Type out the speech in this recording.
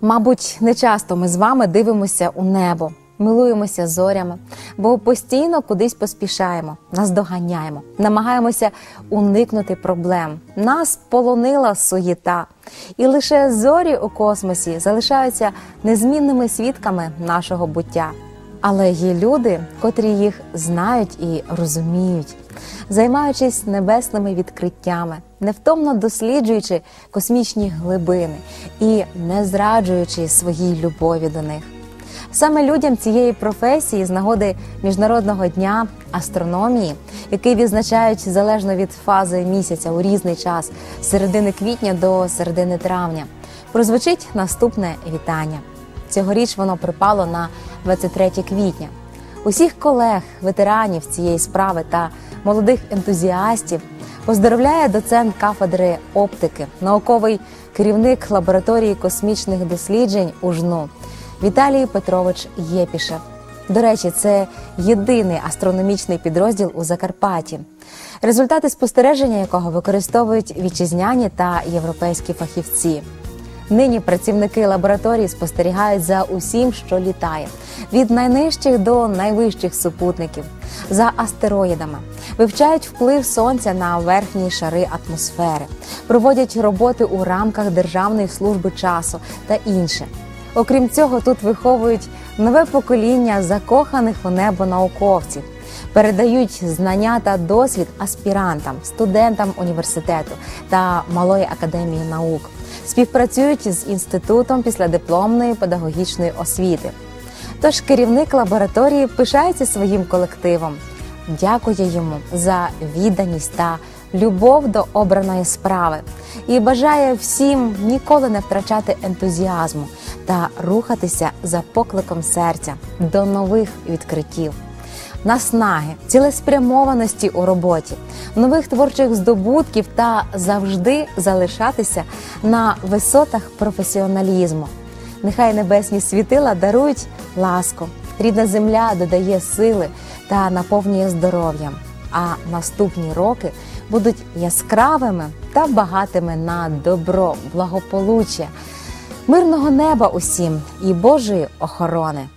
Мабуть, не часто ми з вами дивимося у небо, милуємося зорями, бо постійно кудись поспішаємо, наздоганяємо, намагаємося уникнути проблем. Нас полонила суєта, і лише зорі у космосі залишаються незмінними свідками нашого буття. Але є люди, котрі їх знають і розуміють, займаючись небесними відкриттями, невтомно досліджуючи космічні глибини і не зраджуючи своїй любові до них. Саме людям цієї професії з нагоди Міжнародного дня астрономії, який відзначають залежно від фази місяця у різний час з середини квітня до середини травня, прозвучить наступне вітання. Цьогоріч воно припало на 23 квітня. Усіх колег, ветеранів цієї справи та молодих ентузіастів поздоровляє доцент кафедри оптики, науковий керівник лабораторії космічних досліджень УЖНУ Віталій Петрович Єпішев. До речі, це єдиний астрономічний підрозділ у Закарпатті, результати спостереження якого використовують вітчизняні та європейські фахівці. Нині працівники лабораторії спостерігають за усім, що літає, від найнижчих до найвищих супутників, за астероїдами, вивчають вплив сонця на верхні шари атмосфери, проводять роботи у рамках Державної служби часу та інше. Окрім цього, тут виховують нове покоління закоханих у небо науковців, передають знання та досвід аспірантам, студентам університету та малої академії наук співпрацюють з інститутом післядипломної педагогічної освіти. Тож керівник лабораторії пишається своїм колективом, дякує йому за відданість та любов до обраної справи. І бажає всім ніколи не втрачати ентузіазму та рухатися за покликом серця до нових відкриттів наснаги, цілеспрямованості у роботі, нових творчих здобутків та завжди залишатися на висотах професіоналізму. Нехай небесні світила дарують ласку, рідна земля додає сили та наповнює здоров'ям. А наступні роки будуть яскравими та багатими на добро, благополуччя, мирного неба усім і Божої охорони.